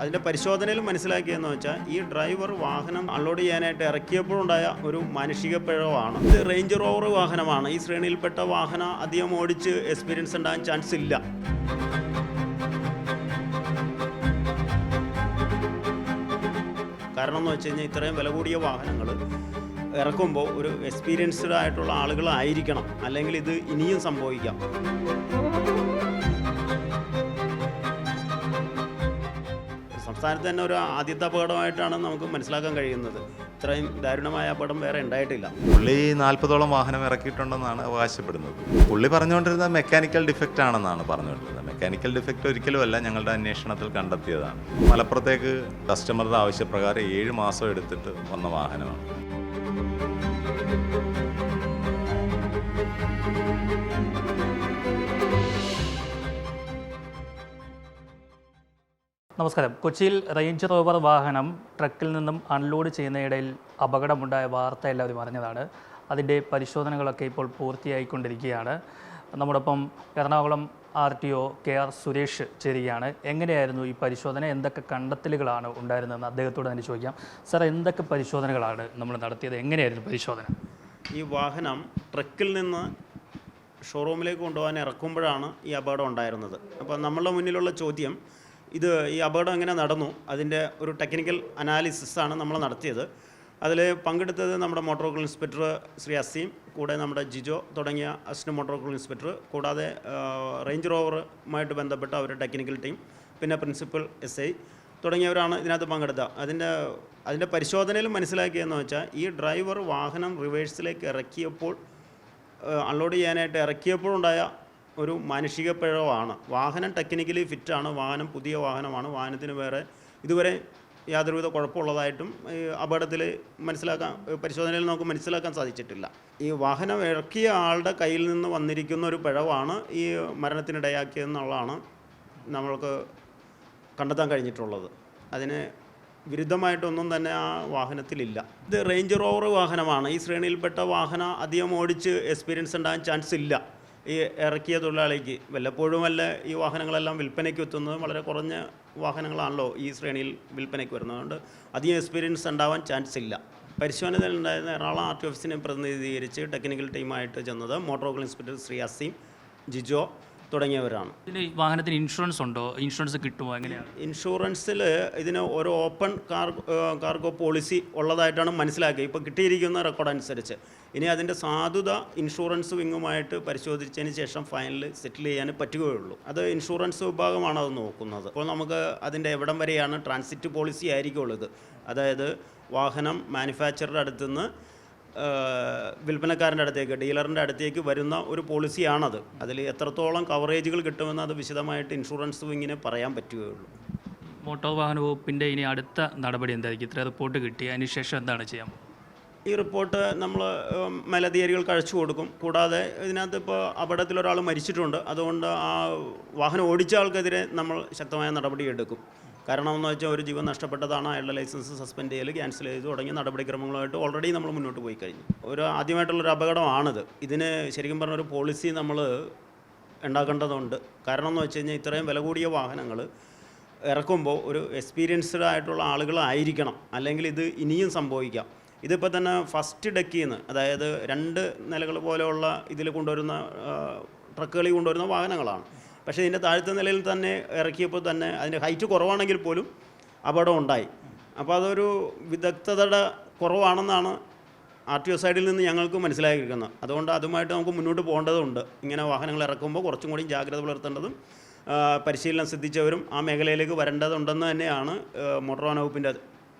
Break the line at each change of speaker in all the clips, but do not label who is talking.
അതിൻ്റെ പരിശോധനയിൽ മനസ്സിലാക്കിയെന്ന് വെച്ചാൽ ഈ ഡ്രൈവർ വാഹനം അൺലോഡ് ചെയ്യാനായിട്ട് ഇറക്കിയപ്പോഴുണ്ടായ ഒരു മാനുഷിക പിഴവാണ് ഇത് റേഞ്ച് റോവർ വാഹനമാണ് ഈ ശ്രേണിയിൽപ്പെട്ട വാഹനം അധികം ഓടിച്ച് എക്സ്പീരിയൻസ് ഉണ്ടാകാൻ ചാൻസ് ഇല്ല കാരണം എന്ന് വെച്ച് കഴിഞ്ഞാൽ ഇത്രയും വില കൂടിയ വാഹനങ്ങൾ ഇറക്കുമ്പോൾ ഒരു എക്സ്പീരിയൻസ്ഡ് ആയിട്ടുള്ള ആളുകളായിരിക്കണം അല്ലെങ്കിൽ ഇത് ഇനിയും സംഭവിക്കാം സംസ്ഥാനത്ത് തന്നെ ഒരു ആദ്യത്തെ അപകടമായിട്ടാണ് നമുക്ക് മനസ്സിലാക്കാൻ കഴിയുന്നത് ഇത്രയും ദാരുണമായ അപകടം വേറെ ഉണ്ടായിട്ടില്ല പുള്ളി നാൽപ്പതോളം വാഹനം ഇറക്കിയിട്ടുണ്ടെന്നാണ് അവകാശപ്പെടുന്നത് പുള്ളി പറഞ്ഞുകൊണ്ടിരുന്നത് മെക്കാനിക്കൽ ഡിഫക്റ്റ് ആണെന്നാണ് പറഞ്ഞുകൊണ്ടിരുന്നത് മെക്കാനിക്കൽ ഡിഫക്റ്റ് ഒരിക്കലും അല്ല ഞങ്ങളുടെ അന്വേഷണത്തിൽ കണ്ടെത്തിയതാണ് മലപ്പുറത്തേക്ക് കസ്റ്റമറുടെ ആവശ്യപ്രകാരം ഏഴ് മാസം എടുത്തിട്ട് വന്ന വാഹനമാണ്
നമസ്കാരം കൊച്ചിയിൽ റേഞ്ച് റോവർ വാഹനം ട്രക്കിൽ നിന്നും അൺലോഡ് ചെയ്യുന്നതിനിടയിൽ അപകടമുണ്ടായ വാർത്ത എല്ലാവരും അറിഞ്ഞതാണ് അതിൻ്റെ പരിശോധനകളൊക്കെ ഇപ്പോൾ പൂർത്തിയായിക്കൊണ്ടിരിക്കുകയാണ് നമ്മോടൊപ്പം Ernakulam R T O K R Suresh ചേരുകയാണ് എങ്ങനെയായിരുന്നു ഈ പരിശോധന എന്തൊക്കെ കണ്ടെത്തലുകളാണ് ഉണ്ടായിരുന്നതെന്ന് അദ്ദേഹത്തോട് തന്നെ ചോദിക്കാം സാർ എന്തൊക്കെ പരിശോധനകളാണ് നമ്മൾ നടത്തിയത് എങ്ങനെയായിരുന്നു പരിശോധന ഈ വാഹനം ട്രക്കിൽ നിന്ന് ഷോറൂമിലേക്ക് കൊണ്ടുപോകാൻ ഇറക്കുമ്പോഴാണ് ഈ അപകടം ഉണ്ടായിരുന്നത് അപ്പോൾ നമ്മളുടെ മുന്നിലുള്ള ചോദ്യം ഇത് ഈ അപകടം എങ്ങനെ നടന്നു അതിൻ്റെ ഒരു ടെക്നിക്കൽ അനാലിസിസാണ് നമ്മൾ നടത്തിയത് അതിൽ പങ്കെടുത്തത് നമ്മുടെ motor vehicle inspector Shri Aseem കൂടെ നമ്മുടെ ജിജോ തുടങ്ങിയ അസിസ്റ്റൻ്റ് മോട്ടോർ വെഹിക്കിൾ ഇൻസ്പെക്ടർ കൂടാതെ റേഞ്ച് റോവറുമായിട്ട് ബന്ധപ്പെട്ട അവരുടെ ടെക്നിക്കൽ ടീം പിന്നെ പ്രിൻസിപ്പൽ എസ് ഐ തുടങ്ങിയവരാണ് ഇതിനകത്ത് പങ്കെടുത്തത് അതിൻ്റെ അതിൻ്റെ പരിശോധനയിൽ മനസ്സിലാക്കിയെന്ന് വെച്ചാൽ ഈ ഡ്രൈവർ വാഹനം റിവേഴ്സിലേക്ക് ഇറക്കിയപ്പോൾ അൺലോഡ് ചെയ്യാനായിട്ട് ഇറക്കിയപ്പോഴുണ്ടായ ഒരു മാനുഷിക പിഴവാണ് വാഹനം ടെക്നിക്കലി ഫിറ്റാണ് വാഹനം പുതിയ വാഹനമാണ് വാഹനത്തിന് വേറെ ഇതുവരെ യാതൊരുവിധ കുഴപ്പമുള്ളതായിട്ടും അപകടത്തിൽ മനസ്സിലാക്കാൻ പരിശോധനയിൽ നമുക്ക് മനസ്സിലാക്കാൻ സാധിച്ചിട്ടില്ല ഈ വാഹനം ഇറക്കിയ ആളുടെ കയ്യിൽ നിന്ന് വന്നിരിക്കുന്ന ഒരു പിഴവാണ് ഈ മരണത്തിനിടയാക്കിയെന്നുള്ളതാണ് നമ്മൾക്ക് കണ്ടെത്താൻ കഴിഞ്ഞിട്ടുള്ളത് അതിന് വിരുദ്ധമായിട്ടൊന്നും തന്നെ ആ വാഹനത്തിലില്ല ഇത് റേഞ്ച് റോവർ വാഹനമാണ് ഈ ശ്രേണിയിൽപ്പെട്ട വാഹനം അധികം ഓടിച്ച് എക്സ്പീരിയൻസ് ഉണ്ടാകാൻ ചാൻസ് ഇല്ല ഈ ഇറക്കിയ തൊഴിലാളിക്ക് വല്ലപ്പോഴും അല്ല ഈ വാഹനങ്ങളെല്ലാം വിൽപ്പനയ്ക്ക് എത്തുന്നത് വളരെ കുറഞ്ഞ വാഹനങ്ങളാണല്ലോ ഈ ശ്രേണിയിൽ വിൽപ്പനയ്ക്ക് വരുന്നത് അതുകൊണ്ട് അധികം എക്സ്പീരിയൻസ് ഉണ്ടാവാൻ ചാൻസ് ഇല്ല പരിശോധനയിലുണ്ടായിരുന്ന എറണാകുളം ആർ ടി ഓഫീസിനെ പ്രതിനിധീകരിച്ച് ടെക്നിക്കൽ ടീമായിട്ട് ചെന്നത് motor vehicle inspector Shri Azeem Jijo തുടങ്ങിയവരാണ് ഇതിന് വാഹനത്തിന് ഇൻഷുറൻസ് ഉണ്ടോ ഇൻഷുറൻസ് കിട്ടുമോ എങ്ങനെയാണ് ഇൻഷുറൻസിൽ ഇതിന് ഒരു ഓപ്പൺ കാർഗോ പോളിസി ഉള്ളതായിട്ടാണ് മനസ്സിലാക്കിയത് ഇപ്പോൾ കിട്ടിയിരിക്കുന്ന റെക്കോർഡ് അനുസരിച്ച് ഇനി അതിൻ്റെ സാധുത ഇൻഷുറൻസ് വിങ്ങുമായിട്ട് പരിശോധിച്ചതിന് ശേഷം ഫൈനൽ സെറ്റിൽ ചെയ്യാൻ പറ്റുകയുള്ളൂ അത് ഇൻഷുറൻസ് വിഭാഗമാണ് അത് നോക്കുന്നത് അപ്പോൾ നമുക്ക് അതിൻ്റെ എവിടം വരെയാണ് ട്രാൻസിറ്റ് പോളിസി ആയിരിക്കുള്ളത് അതായത് വാഹനം മാനുഫാക്ചറുടെ നിന്ന് വിൽപ്പനക്കാരൻ്റെ അടുത്തേക്ക് ഡീലറിൻ്റെ അടുത്തേക്ക് വരുന്ന ഒരു പോളിസിയാണത് അതിൽ എത്രത്തോളം കവറേജുകൾ കിട്ടുമെന്ന് അത് വിശദമായിട്ട് ഇൻഷുറൻസ് വിങ്ങിന് പറയാൻ പറ്റുകയുള്ളൂ മോട്ടോർ വാഹന വകുപ്പിൻ്റെ ഇനി അടുത്ത നടപടി എന്തായിരിക്കും ഇത്ര റിപ്പോർട്ട് കിട്ടി അതിനുശേഷം എന്താണ് ചെയ്യാൻ ഈ റിപ്പോർട്ട് നമ്മൾ മേലധികാരികൾക്ക് അഴിച്ചു കൊടുക്കും കൂടാതെ ഇതിനകത്ത് ഇപ്പോൾ അപകടത്തിൽ ഒരാൾ മരിച്ചിട്ടുണ്ട് അതുകൊണ്ട് ആ വാഹനം ഓടിച്ച ആൾക്കെതിരെ നമ്മൾ ശക്തമായ നടപടി കാരണം എന്ന് വെച്ചാൽ ഒരു ജീവൻ നഷ്ടപ്പെട്ടതാണ് അയാളുടെ ലൈസൻസ് സസ്പെൻഡ് ചെയ്യൽ ക്യാൻസൽ ചെയ്ത് തുടങ്ങിയ നടപടിക്രമങ്ങളുമായിട്ട് ഓൾറെഡി നമ്മൾ മുന്നോട്ട് പോയി കഴിഞ്ഞു ഒരു ആദ്യമായിട്ടുള്ളൊരു അപകടമാണിത് ഇതിന് ശരിക്കും പറഞ്ഞ ഒരു പോളിസി നമ്മൾ ഉണ്ടാക്കേണ്ടതുണ്ട് കാരണം എന്ന് വെച്ച് കഴിഞ്ഞാൽ ഇത്രയും വില കൂടിയ വാഹനങ്ങൾ ഇറക്കുമ്പോൾ ഒരു എക്സ്പീരിയൻസ്ഡ് ആയിട്ടുള്ള ആളുകളായിരിക്കണം അല്ലെങ്കിൽ ഇത് ഇനിയും സംഭവിക്കാം ഇതിപ്പോൾ തന്നെ ഫസ്റ്റ് ഡെക്കിൽ നിന്ന് അതായത് രണ്ട് നിലകൾ പോലെയുള്ള ഇതിൽ കൊണ്ടുവരുന്ന ട്രക്കുകളിൽ കൊണ്ടുവരുന്ന വാഹനങ്ങളാണ് പക്ഷേ ഇതിൻ്റെ താഴത്തെ നിലയിൽ തന്നെ ഇറക്കിയപ്പോൾ തന്നെ അതിൻ്റെ ഹൈറ്റ് കുറവാണെങ്കിൽ പോലും അപകടം ഉണ്ടായി അപ്പോൾ അതൊരു വിദഗ്ധതയുടെ കുറവാണെന്നാണ് ആർ ടി ഒ സൈഡിൽ നിന്ന് ഞങ്ങൾക്ക് മനസ്സിലാക്കിയിരിക്കുന്നത് അതുകൊണ്ട് അതുമായിട്ട് നമുക്ക് മുന്നോട്ട് പോകേണ്ടതുണ്ട് ഇങ്ങനെ വാഹനങ്ങൾ ഇറക്കുമ്പോൾ കുറച്ചും കൂടി ജാഗ്രത പുലർത്തേണ്ടതും പരിശീലനം ശ്രദ്ധിച്ചവരും ആ മേഖലയിലേക്ക് വരേണ്ടതുണ്ടെന്ന് തന്നെയാണ് മോട്ടോർ വാഹന വകുപ്പിൻ്റെ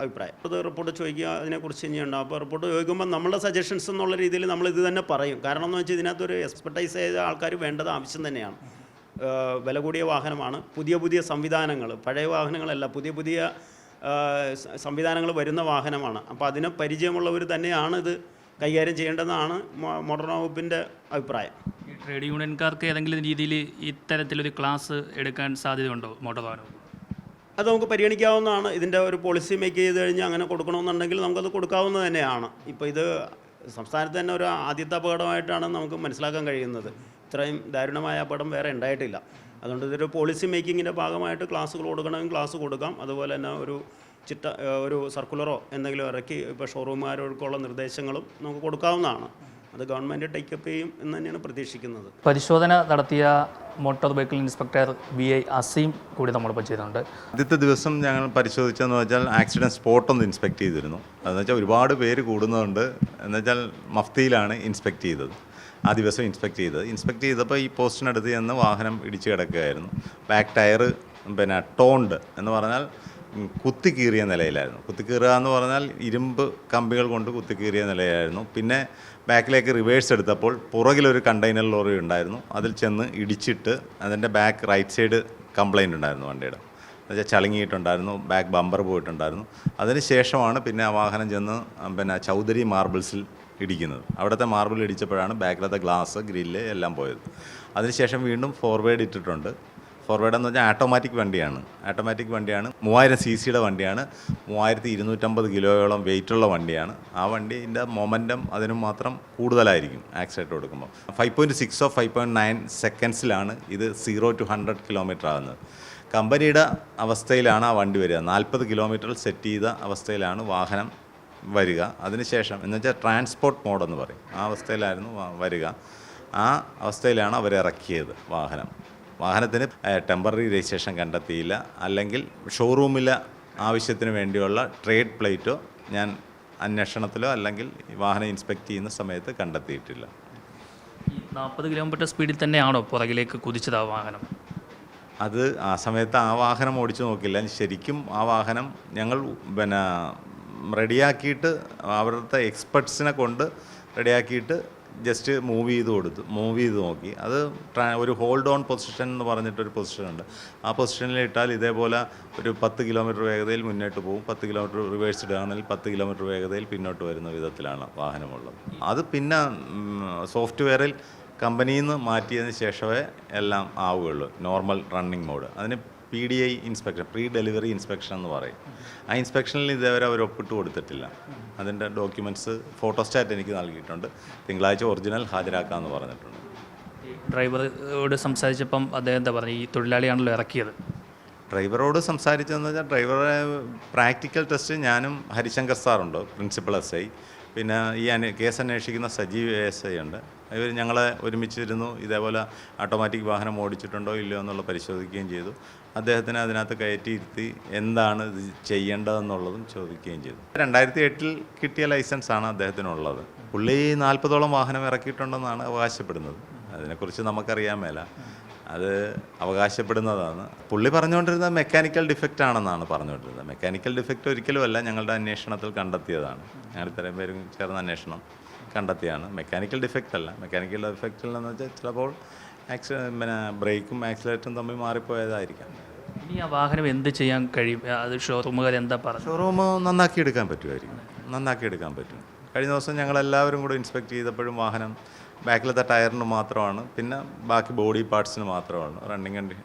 അഭിപ്രായം അത് റിപ്പോർട്ട് ചോദിക്കുക അതിനെക്കുറിച്ച് ഇനിയുണ്ട് അപ്പോൾ റിപ്പോർട്ട് ചോദിക്കുമ്പോൾ നമ്മുടെ സജഷൻസ് എന്നുള്ള രീതിയിൽ നമ്മൾ ഇത് തന്നെ പറയും കാരണം എന്ന് വെച്ചാൽ ഇതിനകത്തൊരു എക്സ്പെർട്ടൈസ് ചെയ്ത ആൾക്കാർ വേണ്ടത് ആവശ്യം തന്നെയാണ് വില കൂടിയ വാഹനമാണ് പുതിയ പുതിയ സംവിധാനങ്ങൾ പഴയ വാഹനങ്ങളല്ല പുതിയ പുതിയ സംവിധാനങ്ങൾ വരുന്ന വാഹനമാണ് അപ്പോൾ അതിനെ പരിചയമുള്ളവർ തന്നെയാണ് ഇത് കൈകാര്യം ചെയ്യേണ്ടതാണ് മോട്ടോർ വകുപ്പിൻ്റെ അഭിപ്രായം ട്രേഡ് യൂണിയൻകാർക്ക് ഏതെങ്കിലും രീതിയിൽ ഇത്തരത്തിലൊരു ക്ലാസ് എടുക്കാൻ സാധ്യതയുണ്ടോ മോട്ടോർ വാഹനം അത് നമുക്ക് പരിഗണിക്കാവുന്നതാണ് ഇതിൻ്റെ ഒരു പോളിസി മേക്ക് ചെയ്ത് കഴിഞ്ഞാൽ അങ്ങനെ കൊടുക്കണമെന്നുണ്ടെങ്കിൽ നമുക്കത് കൊടുക്കാവുന്ന തന്നെയാണ് ഇപ്പോൾ ഇത് സംസ്ഥാനത്ത് തന്നെ ഒരു ആദ്യത്തെ അപകടമായിട്ടാണ് നമുക്ക് മനസ്സിലാക്കാൻ കഴിയുന്നത് ഇത്രയും ദാരുണമായ അപകടം വേറെ ഉണ്ടായിട്ടില്ല അതുകൊണ്ട് ഇതൊരു പോളിസി മേക്കിങ്ങിൻ്റെ ഭാഗമായിട്ട് ക്ലാസ്സുകൾ കൊടുക്കണമെങ്കിൽ ക്ലാസ് കൊടുക്കാം അതുപോലെ തന്നെ ഒരു ചിട്ട ഒരു സർക്കുലറോ എന്തെങ്കിലും ഇറക്കി ഇപ്പോൾ ഷോറൂമുകാർക്കുള്ള നിർദ്ദേശങ്ങളും നമുക്ക് കൊടുക്കാവുന്നതാണ് അത് ഗവൺമെൻറ് ടേക്കപ്പ് ചെയ്യും എന്ന് തന്നെയാണ് പ്രതീക്ഷിക്കുന്നത് പരിശോധന നടത്തിയ motor vehicle inspector B I Aseem കൂടി നമ്മളിപ്പോൾ ചെയ്തിട്ടുണ്ട് ആദ്യത്തെ ദിവസം ഞങ്ങൾ പരിശോധിച്ചതെന്ന് വെച്ചാൽ ആക്സിഡൻറ്റ് സ്പോട്ട് ഒന്ന് ഇൻസ്പെക്ട് ചെയ്തിരുന്നു അതെന്ന് വെച്ചാൽ ഒരുപാട് പേര് കൂടുന്നതുകൊണ്ട് എന്ന് വെച്ചാൽ മഫ്തിയിലാണ് ഇൻസ്പെക്ട് ചെയ്തത് ആ ദിവസം ഇൻസ്പെക്ട് ചെയ്തത് ഇൻസ്പെക്ട് ചെയ്തപ്പോൾ ഈ പോസ്റ്റിനടുത്ത് ചെന്ന് വാഹനം ഇടിച്ചു കിടക്കുകയായിരുന്നു ബാക്ക് ടയർ പിന്നെ ടോണ്ട് എന്ന് പറഞ്ഞാൽ കുത്തിക്കീറിയ നിലയിലായിരുന്നു കുത്തിക്കീറുക എന്ന് പറഞ്ഞാൽ ഇരുമ്പ് കമ്പികൾ കൊണ്ട് കുത്തിക്കീറിയ നിലയിലായിരുന്നു പിന്നെ ബാക്കിലേക്ക് റിവേഴ്സ് എടുത്തപ്പോൾ പുറകിലൊരു കണ്ടെയ്നർ ലോറി ഉണ്ടായിരുന്നു അതിൽ ചെന്ന് ഇടിച്ചിട്ട് അതിൻ്റെ ബാക്ക് റൈറ്റ് സൈഡ് കംപ്ലൈൻ്റ് ഉണ്ടായിരുന്നു വണ്ടിയുടെ എന്നുവെച്ചാൽ ചളുങ്ങിയിട്ടുണ്ടായിരുന്നു ബാക്ക് ബമ്പർ പോയിട്ടുണ്ടായിരുന്നു അതിന് ശേഷമാണ് പിന്നെ ആ വാഹനം ചെന്ന് പിന്നെ ചൗധരി മാർബിൾസിൽ ഇടിക്കുന്നത് അവിടുത്തെ മാർബിൾ ഇടിച്ചപ്പോഴാണ് ബാക്കിലത്തെ ഗ്ലാസ് ഗ്രില്ല് എല്ലാം പോയത് അതിനുശേഷം വീണ്ടും ഫോർവേഡ് ഇട്ടിട്ടുണ്ട് ഫോർവേഡ് എന്ന് പറഞ്ഞാൽ ആട്ടോമാറ്റിക് വണ്ടിയാണ് ആട്ടോമാറ്റിക് വണ്ടിയാണ് മൂവായിരം സി സിയുടെ വണ്ടിയാണ് മൂവായിരത്തി ഇരുന്നൂറ്റമ്പത് കിലോയോളം വെയിറ്റുള്ള വണ്ടിയാണ് ആ വണ്ടീൻ്റെ മൊമെൻറ്റം അതിനു മാത്രം കൂടുതലായിരിക്കും ആക്സിഡൻറ്റ് കൊടുക്കുമ്പോൾ ഫൈവ് പോയിൻറ്റ് സിക്സോ ഫൈവ് പോയിൻറ്റ് നയൻ സെക്കൻഡ്സിലാണ് ഇത് സീറോ ടു ഹൺഡ്രഡ് കിലോമീറ്റർ ആകുന്നത് കമ്പനിയുടെ അവസ്ഥയിലാണ് ആ വണ്ടി വരിക നാൽപ്പത് കിലോമീറ്റർ സെറ്റ് ചെയ്ത അവസ്ഥയിലാണ് വാഹനം വരിക അതിനുശേഷം എന്ന് വെച്ചാൽ ട്രാൻസ്പോർട്ട് മോഡെന്ന് പറയും ആ അവസ്ഥയിലായിരുന്നു വരിക ആ അവസ്ഥയിലാണ് അവരിറക്കിയത് വാഹനം വാഹനത്തിന് ടെമ്പററി രജിസ്ട്രേഷൻ കണ്ടെത്തിയില്ല അല്ലെങ്കിൽ ഷോറൂമിലെ ആവശ്യത്തിന് വേണ്ടിയുള്ള ട്രേഡ് പ്ലേറ്റോ ഞാൻ അന്വേഷണത്തിലോ അല്ലെങ്കിൽ വാഹനം ഇൻസ്പെക്ട് ചെയ്യുന്ന സമയത്ത് കണ്ടെത്തിയിട്ടില്ല നാൽപ്പത് കിലോമീറ്റർ സ്പീഡിൽ തന്നെയാണോ പുറകിലേക്ക് കുതിച്ചത് ആ വാഹനം അത് ആ സമയത്ത് ആ വാഹനം ഓടിച്ചു നോക്കില്ല ശരിക്കും ആ വാഹനം ഞങ്ങൾ പിന്നെ റെഡിയാക്കിയിട്ട് അവിടുത്തെ എക്സ്പെർട്സിനെ കൊണ്ട് റെഡിയാക്കിയിട്ട് ജസ്റ്റ് മൂവ് ചെയ്ത് കൊടുത്തു മൂവ് ചെയ്ത് നോക്കി അത് ഒരു ഹോൾഡ് ഓൺ പൊസിഷൻ എന്ന് പറഞ്ഞിട്ടൊരു പൊസിഷനുണ്ട് ആ പൊസിഷനിൽ ഇട്ടാൽ ഇതേപോലെ ഒരു പത്ത് കിലോമീറ്റർ വേഗതയിൽ മുന്നോട്ട് പോകും പത്ത് കിലോമീറ്റർ റിവേഴ്സ് ഇടുകയാണെങ്കിൽ പത്ത് കിലോമീറ്റർ വേഗതയിൽ പിന്നോട്ട് വരുന്ന വിധത്തിലാണ് വാഹനമുള്ളത് അത് പിന്നെ സോഫ്റ്റ്വെയറിൽ കമ്പനിയിൽ നിന്ന് മാറ്റിയതിന് ശേഷമേ എല്ലാം ആവുകയുള്ളൂ നോർമൽ റണ്ണിങ് മോഡ് അതിന് P D I inspection pre delivery inspection എന്ന് പറയും ആ ഇൻസ്പെക്ഷനിൽ ഇതേവരെ അവർ ഒപ്പിട്ട് കൊടുത്തിട്ടില്ല അതിൻ്റെ ഡോക്യുമെൻറ്റ്സ് ഫോട്ടോസ്റ്റാറ്റ് എനിക്ക് നൽകിയിട്ടുണ്ട് തിങ്കളാഴ്ച ഒറിജിനൽ ഹാജരാക്കാമെന്ന് പറഞ്ഞിട്ടുണ്ട് ഡ്രൈവറോട് സംസാരിച്ചപ്പം അദ്ദേഹം എന്താ പറഞ്ഞു ഈ തൊഴിലാളിയാണല്ലോ ഇറക്കിയത് ഡ്രൈവറോട് സംസാരിച്ചതെന്ന് വെച്ചാൽ ഡ്രൈവറെ പ്രാക്ടിക്കൽ ടെസ്റ്റ് ഞാനും ഹരിശങ്കർ സാറുണ്ട് പ്രിൻസിപ്പൽ എസ് ഐ പിന്നെ ഈ കേസ് അന്വേഷിക്കുന്ന സജീവ് എസ് ഐ ഉണ്ട് ഇവർ ഞങ്ങളെ ഒരുമിച്ചിരുന്നു ഇതേപോലെ ഓട്ടോമാറ്റിക് വാഹനം ഓടിച്ചിട്ടുണ്ടോ ഇല്ലയോ എന്നുള്ള പരിശോധിക്കുകയും ചെയ്തു അദ്ദേഹത്തിന് അതിനകത്ത് കയറ്റിയിരുത്തി എന്താണ് ഇത് ചെയ്യേണ്ടതെന്നുള്ളതും ചോദിക്കുകയും ചെയ്തു രണ്ടായിരത്തി എട്ടിൽ കിട്ടിയ ലൈസൻസാണ് അദ്ദേഹത്തിനുള്ളത് പുള്ളി നാൽപ്പതോളം വാഹനം ഇറക്കിയിട്ടുണ്ടെന്നാണ് അവകാശപ്പെടുന്നത് അതിനെക്കുറിച്ച് നമുക്കറിയാൻ മേല അത് അവകാശപ്പെടുന്നതാണ് പുള്ളി പറഞ്ഞുകൊണ്ടിരുന്നത് മെക്കാനിക്കൽ ഡിഫക്റ്റ് ആണെന്നാണ് പറഞ്ഞുകൊണ്ടിരുന്നത് മെക്കാനിക്കൽ ഡിഫക്റ്റ് ഒരിക്കലുമല്ല ഞങ്ങളുടെ അന്വേഷണത്തിൽ കണ്ടെത്തിയതാണ് ഞങ്ങൾ ഇത്രയും പേരും ചേർന്ന അന്വേഷണം കണ്ടെത്തിയാണ് മെക്കാനിക്കൽ ഡിഫക്റ്റ് അല്ല മെക്കാനിക്കൽ ഡിഫക്റ്റ് അല്ലെന്ന് വെച്ചാൽ ചിലപ്പോൾ ആക്സി പിന്നെ ബ്രേക്കും ആക്സിലേറ്ററും തമ്മിൽ മാറിപ്പോയതായിരിക്കാം ഇനി ആ വാഹനം എന്ത് ചെയ്യാൻ കഴിയും അത് ഷോറൂമുകാർ എന്താ പറയുക ഷോറൂം നന്നാക്കി എടുക്കാൻ പറ്റുമായിരിക്കും നന്നാക്കി എടുക്കാൻ പറ്റും കഴിഞ്ഞ ദിവസം ഞങ്ങളെല്ലാവരും കൂടെ ഇൻസ്പെക്ട് ചെയ്തപ്പോഴും വാഹനം ബാക്കിലത്തെ ടയറിന് മാത്രമാണ് പിന്നെ ബാക്കി ബോഡി പാർട്സിന് മാത്രമാണ് റണ്ണിങ് കണ്ടി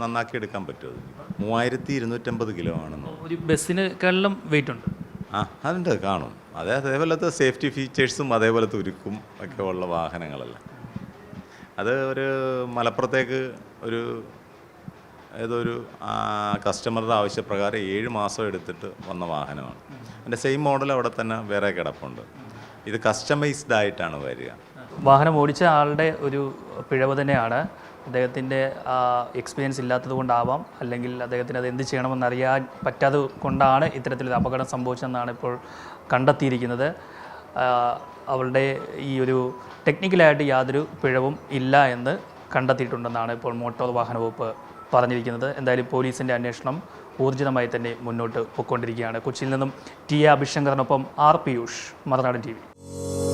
നന്നാക്കി എടുക്കാൻ പറ്റും മൂവായിരത്തി ഇരുന്നൂറ്റമ്പത് കിലോ ആണെന്ന് ഒരു കള്ളം വെയിറ്റ് ഉണ്ട് ആ അതുണ്ട് കാണും അതെ അതേപോലത്തെ സേഫ്റ്റി ഫീച്ചേഴ്സും അതേപോലത്തെ ഒരുക്കും ഒക്കെ ഉള്ള വാഹനങ്ങളല്ല അത് ഒരു മലപ്പുറത്തേക്ക് ഒരു ഏതോ ഒരു കസ്റ്റമറുടെ ആവശ്യപ്രകാരം ഏഴ് മാസം എടുത്തിട്ട് വന്ന വാഹനമാണ് അതിൻ്റെ സെയിം മോഡൽ അവിടെ തന്നെ വേറെ കിടപ്പുണ്ട് ഇത് കസ്റ്റമൈസ്ഡ് ആയിട്ടാണ് വരിക വാഹനം ഓടിച്ച ആളുടെ ഒരു പിഴവ് തന്നെയാണ് അദ്ദേഹത്തിൻ്റെ എക്സ്പീരിയൻസ് ഇല്ലാത്തത് കൊണ്ടാവാം അല്ലെങ്കിൽ അദ്ദേഹത്തിന് അത് എന്ത് ചെയ്യണമെന്ന് അറിയാൻ പറ്റാതെ കൊണ്ടാണ് ഇത്തരത്തിലൊരു അപകടം സംഭവിച്ചതെന്നാണ് ഇപ്പോൾ കണ്ടെത്തിയിരിക്കുന്നത് അവളുടെ ഈ ഒരു ടെക്നിക്കലായിട്ട് യാതൊരു പിഴവും ഇല്ല എന്ന് കണ്ടെത്തിയിട്ടുണ്ടെന്നാണ് ഇപ്പോൾ മോട്ടോർ വാഹന വകുപ്പ് പറഞ്ഞിരിക്കുന്നത് എന്തായാലും പോലീസിൻ്റെ അന്വേഷണം ഊർജിതമായി തന്നെ മുന്നോട്ട് പോയിക്കൊണ്ടിരിക്കുകയാണ് കൊച്ചിയിൽ നിന്നും ടി എ അഭിശങ്കറിനൊപ്പം R Piyush Marunadan T V